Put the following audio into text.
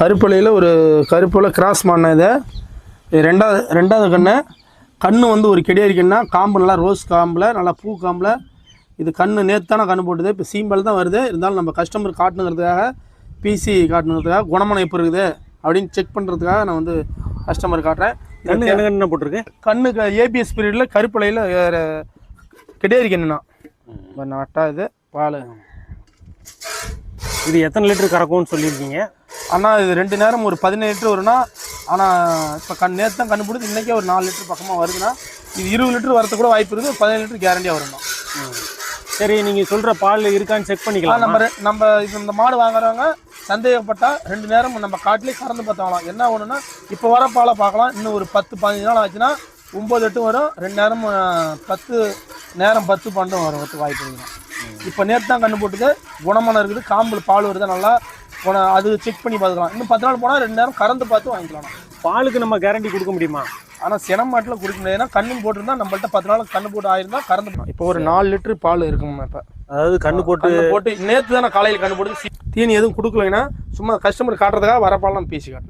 கருப்பலையில் ஒரு கருப்பில் கிராஸ் பண்ண இதை. ரெண்டாவது ரெண்டாவது கண்ணு. கண்ணு வந்து ஒரு கெடியாரி கண்ணா காம்பு நல்லா ரோஸ் காம்பில் நல்லா பூ காம்பில். இது கண்ணு நேற்று தானே கண்ணு போட்டுது. இப்போ சீம்பல் தான் வருது. இருந்தாலும் நம்ம கஸ்டமர் காட்டணுங்கிறதுக்காக பிசி காட்டணுங்கிறதுக்காக குணமனை எப்போ இருக்குது. அப்படின்னு செக் பண்ணுறதுக்காக நான் வந்து கஸ்டமர் காட்டுறேன். கண்ணு என்ன கண்ணு போட்டிருக்கு? கண்ணுக்கு ஏபிஎஸ் பீரியடில் கருப்பலையில் கெடியாரி கண்ணுண்ணா இப்போ நட்டா இது பால். இது எத்தனை லிட்டர் கறக்கும்னு சொல்லியிருக்கீங்க? அண்ணா இது ரெண்டு நேரம் ஒரு பதினேழு லிட்டர் வரும்னா ஆனால் இப்போ கண் நேற்று தான் கண்டுபிடிச்சு இன்றைக்கே ஒரு நாலு லிட்டர் பக்கமாக வருதுன்னா இது இருபது லிட்டர் வரது கூட வாய்ப்பு இருக்குது பதினேழு லிட்டர் கேரண்டியாக வரும்ண்ணா சரி நீங்கள் சொல்கிற பால் இருக்கான்னு செக் பண்ணிக்கலாம். நம்ம நம்ம இந்த மாடு வாங்குறவங்க சந்தேகப்பட்டா ரெண்டு நேரம் நம்ம காட்டிலே கறந்து பார்த்தாங்களாம் என்ன ஒன்றுனா இப்போ வர பாலை பார்க்கலாம். இன்னும் ஒரு பத்து பதினஞ்சு நாள் ஆச்சுன்னா ஒம்பது எட்டு வரும். ரெண்டு நேரம் பத்து நேரம் பத்து பண்டும் வரும் வாய்ப்பு இருக்குண்ணா இப்போ நேற்று தான் கண்டு போட்டுது குணமான இருக்குது காம்பில் பால் வருது நல்லா குண அது செக் பண்ணி பார்த்துக்கலாம். இன்னும் பத்து நாள் போனால் ரெண்டு நேரம் கறந்து பார்த்து வாங்கிக்கலாம் பாலுக்கு நம்ம கேரண்டி கொடுக்க முடியுமா? ஆனால் சினம் மாட்டில் குடிக்க முடியாது. ஏன்னா கண்ணும் போட்டிருந்தா நம்மள்ட்ட பத்து நாள் கண்ணு போட்டு ஆயிருந்தா கறந்து இப்போ ஒரு நாலு லிட்டர் பால் இருக்குங்கம்மா இப்போ. அதாவது கண்ணு போட்டு போட்டு நேற்று தான் காலையில் கண்ணு போட்டு தீனி எதுவும் கொடுக்கலைன்னா சும்மா கஸ்டமர் காட்டுறதுக்காக வர பால் நம்ம பேசி காட்டணும்.